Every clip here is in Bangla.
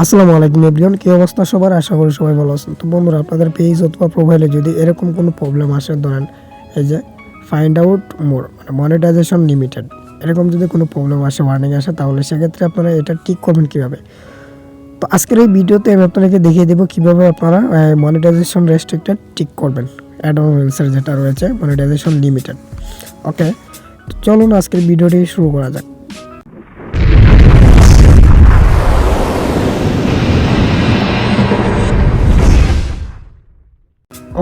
আসসালামু আলাইকুম এভরিওয়ান, কি অবস্থা সবার? আশা করি সবাই ভালো আছেন। তো বন্ধুরা, আপনাদের পেজ অথবা প্রোফাইলে যদি এরকম কোনো প্রবলেম আসে, ধরেন এই যে ফাইন্ড আউট মোর মানে মনিটাইজেশন লিমিটেড এরকম যদি কোনো প্রবলেম আসে ওয়ার্নিং আসে, তাহলে সেক্ষেত্রে আপনারা এটা ঠিক করবেন কীভাবে? তো আজকের এই ভিডিওতে আমি আপনাদেরকে দেখিয়ে দেবো কীভাবে আপনারা মনিটাইজেশন রেস্ট্রিক্টেড ঠিক করবেন। অ্যাডভান্সের যেটা রয়েছে মনিটাইজেশন লিমিটেড ওকে তো চলুন আজকের ভিডিওটি শুরু করা যাক।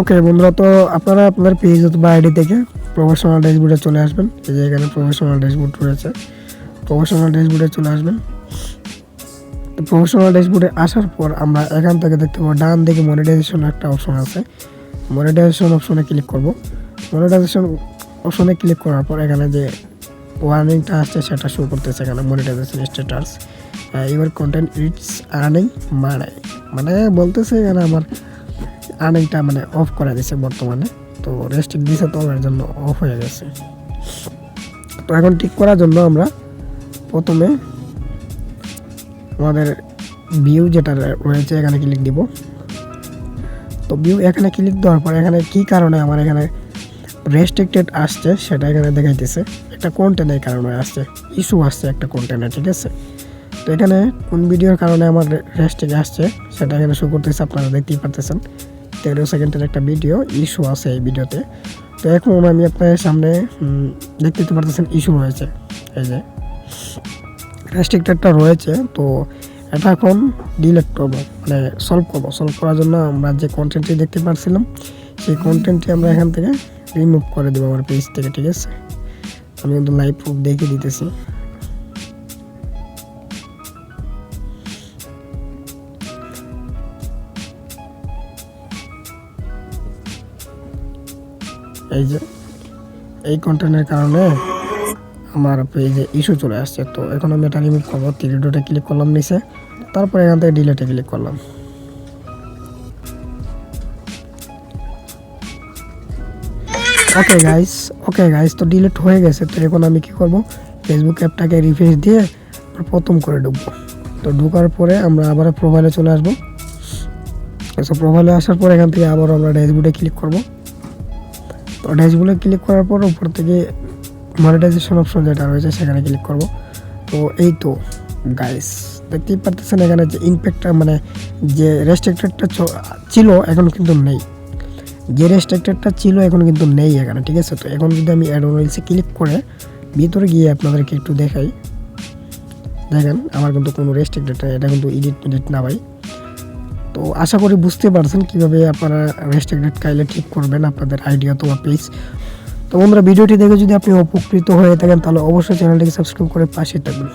ওকে বন্ধুরা, তো আপনারা আপনাদের পেজ অথবা আইডি থেকে প্রফেশনাল ড্যাশবোর্ডে চলে আসবেন। এই যে এখানে প্রফেশনাল ড্যাশবোর্ড রয়েছে। প্রফেশনাল ড্যাশবোর্ডে চলে আসবেন। তো প্রফেশনাল ড্যাশবোর্ডে আসার পর আমরা এখান থেকে দেখতে পাবো, ডান দিকে মনিটাইজেশন একটা অপশন আছে। মনিটাইজেশন অপশনে ক্লিক করব। মনিটাইজেশন অপশনে ক্লিক করার পর এখানে যে ওয়ার্নিংটা আসছে, সেটা শো করতেছে এখানে monetisation status your content it's earning মানে মানে বলতেছে এখানে আমার আর্নিংটা মানে অফ করে দিছে বর্তমানে। তো রেস্ট্রিক্ট দিছে তো এর জন্য অফ হয়ে গেছে। তো এখন ঠিক করার জন্য আমরা প্রথমে আমাদের ভিউ যেটা রয়েছে, এখানে ক্লিক দিব। তো ভিউ এখানে ক্লিক দেওয়ার পর এখানে কি কারণে আমার এখানে রেস্ট্রিক্টেড আসছে সেটা এখানে দেখাইতেছে। একটা কন্টেন্টের কারণে আসছে ইস্যু আসছে একটা কন্টেন্টে ঠিক আছে? তো এখানে কোন ভিডিওর কারণে আমার রেস্ট্রিক্ট আসছে সেটা এখানে শো করতেছে, আপনারা দেখতেই পারতেছেন। তেরো সেকেন্ডের একটা ভিডিও ইস্যু আছে এই ভিডিওতে তো। এখন আমি আপনাদের সামনে দেখতে পারতেছেন ইস্যু রয়েছে। এই যে রেস্ট্রিক্টেডটা রয়েছে, তো এটা এখন ডিলেট করব মানে সলভ করব। সলভ করার জন্য আমরা যে কন্টেন্টটি দেখতে পাচ্ছিলাম সেই কন্টেন্টটি আমরা এখান থেকে রিমুভ করে দেবো আমার পেজ থেকে, ঠিক আছে? আমি কিন্তু লাইভ প্রুফ দেখে দিতেছি। এই যে, এই কন্টেন্টের কারণে আমার পেজে ইস্যু চলে আসছে। তো এখন আমি এটা রিমুভ করব। থ্রি ক্লিক করলাম নিচে। তারপরে এখান থেকে ডিলেটে ক্লিক করলাম। ওকে গাইস ওকে গাইস তো ডিলিট হয়ে গেছে। তো এখন আমি কি করব? ফেসবুক অ্যাপটাকে রিফ্রেশ দিয়ে প্রথম করে ঢুকবো। তো ঢোকার পরে আমরা আবার প্রোফাইলে চলে আসব। তো প্রোফাইলে আসার পর এখান থেকে আবার আমরা ড্যাশবোর্ডে ক্লিক করব। ড্যাশবোর্ডে ক্লিক করার পর উপর থেকে মনিটাইজেশন অপশন যেটা রয়েছে সেখানে ক্লিক করব। তো এই তো গাইস দেখতেই পারতেছেন এখানে যে ইম্প্যাক্টটা মানে যে রেস্ট্রিক্টেডটা ছিল এখন কিন্তু নেই। যে রেস্ট্রিক্টেডটা ছিল এখন কিন্তু নেই এখানে, ঠিক আছে? তো এখন যদি আমি অ্যাডভান্সে ক্লিক করে ভিতরে গিয়ে আপনাদেরকে একটু দেখাই। দেখেন, আমার কিন্তু কোনো রেস্ট্রিক্টেড এটা কিন্তু এডিট এডিট না ভাই। তো আশা করি বুঝতে পারছেন কীভাবে আপনারা রেস্ট্রিক্টেড কাইলে ঠিক করবেন, আপনাদের আইডিয়া তো পেজ তো বন্ধুরা, ভিডিওটি দেখে যদি আপনি উপকৃত হয়ে থাকেন, তাহলে অবশ্যই চ্যানেলটিকে সাবস্ক্রাইব করে পাশে থাকবেন